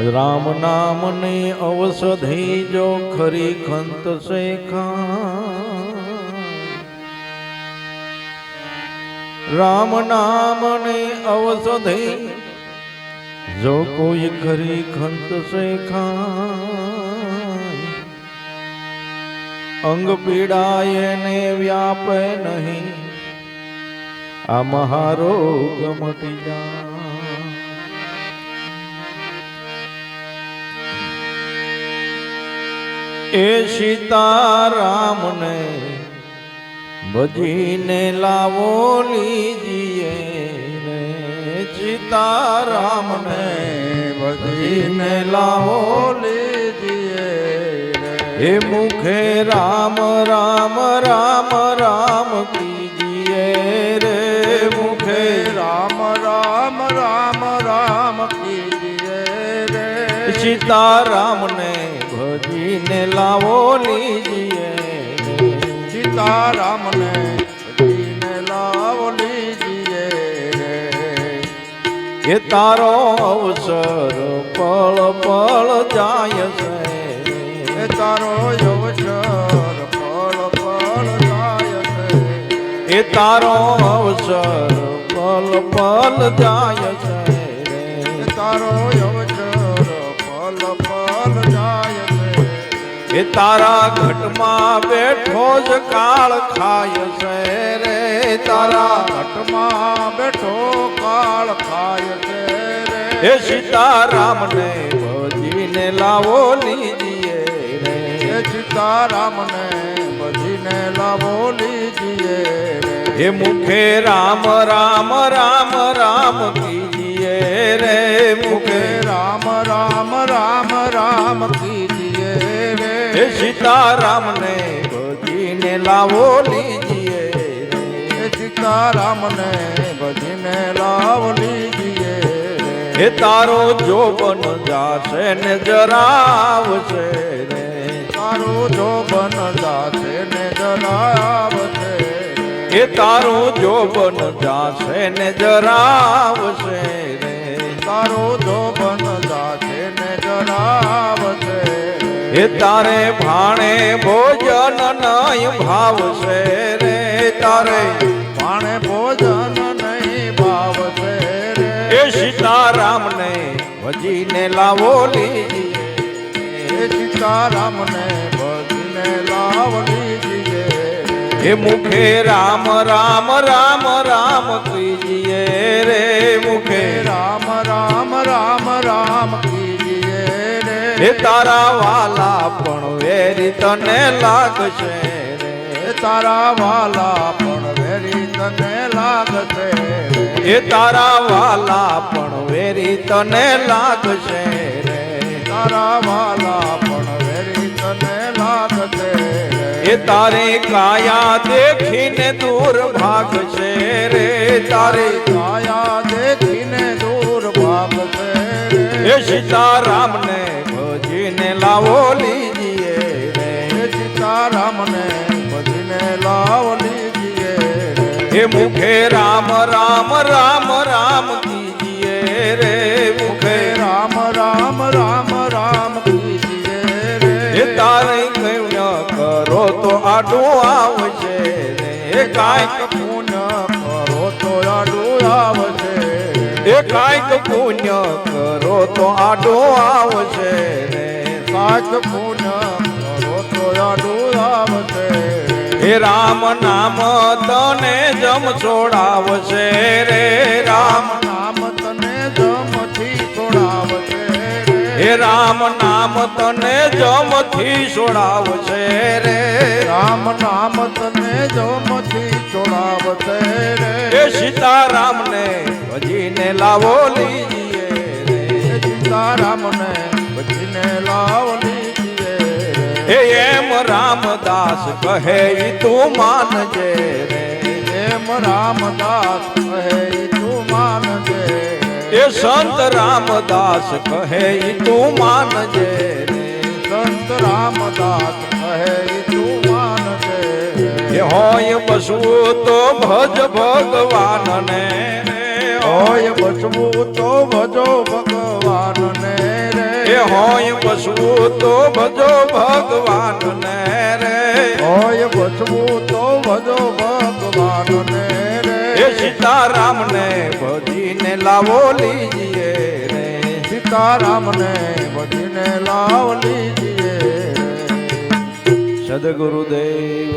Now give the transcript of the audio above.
રામ નામની ઔષધિ જો ખરી ખંત શેખા. રામ નામની ઔષધિ જો કોઈ ખરી ખંત શેખા. અંગ પીડાય ને વ્યાપે નહીં. આ મહારોગ મટી જાય. એ સીતારામને ભજીને લાવો લીજીએ રે સીતારામને ભજીને લાવો લીજીએ હે મુખે રામ રામ રામ રામ કીજીએ રે. મુખે રામ રામ રામ રામ કીજીએ રે. સીતારામને ભજીને લાવો લીજીએ. સીતારામને ભજીને લાવો લીજીએ. એ તારો અવસર પળ પળ જાય છે. એ તારો અવસર પળ પળ જાય છે. એ તારો અવસર પળ પળ જાય છે. એ તારા ઘટમાં બેઠો જ કાળ ખાય છે રે. તારા ઘટમાં બેઠો કાળ ખાય છે રે. હે સીતારામને ભજીને લાવો લીજીએ રે. હે સીતારામને બજીને લાવો લીજીએ રે. હે મુખે રામ રામ રામ રામ કીજીએ રે મુખે રામ રામ રામ રામ કીજીએ રે સીતારામ ને ભજીને લાવો લીજીએ રે સીતારામ સીતારામને ભજીને લાવો લીજીએ એ તારો જોબન જાશે ને જરાવશે રે તારો જોબન જાશે ને જરાવશે એ તારો જોબન જાશે ને જરાવશે રે તારું ધોબન બન જાશે ને જણાવશે. એ તારે ભાણે ભોજન નહીં ભાવશે રે તારે ભાણે ભોજન નહીં ભાવશે રે. એ સીતારામને ભજીને લાવો લીજીએ. એ સીતારામને ભજીને લાવો લીજીએ. એ મુખે રામ રામ રામ રામ કીજીએ રે મુખે. રામ રામ રામ રામ કીજીએ રે. હે તારા વાલા પણ વેરી તને લાગશે રે. તારા વાલા પણ વેરી તને લાગશે એ તારા વાલા પણ વેરી તને લાગશે રે. તારા વાલા પણ વેરી તને એ તારે કાયા દેખીને દૂર ભાગશે રે તારે કાયા દેખીને દૂર ભાગશે એ સીતારામને ભજીને લાવો લીજીએ રે. સીતારામને ભજીને લાવો લીજીએ હે મુખે રામ રામ રામ રામ એ કાંઈક પુણ્ય કરો તો આડું આવશે. એ કાંઈક પુણ્ય કરો તો આડું આવશે. રે કાચ પુણ્ય કરો તો આડું આવશે. હે રામ નામ તને જમ છોડાવશે. રે રામ નામ હે રામ નામ તને જમથી છોડાવશે રે. રામ નામ તને જમથી છોડાવશે રે. સીતારામને ભજીને લાવો લીજીએ રે. સીતારામ ને ભજીને લાવો લીજીએ એ એમ રામદાસ કહે ઈ તું માનજે રે. એમ રામદાસ કહે ઈ તું માનજે એ સંત રામદાસ કહે તું માનજે રે. સંત રામદાસ કહે તું માનજે એ હોય બસવું તો ભજ ભગવાનને રે. હોય બસવું તો ભજો ભગવાનને રે. હોય બસવું તો ભજો ભગવાન ને રે. હોય બસવું તો ભજો ભગવાન ને એ રે સીતારામ ને ભજીને લાવો લીજીએ રે સીતારામ ને ભજીને લાવો લીજીએ. સદગુરુદેવ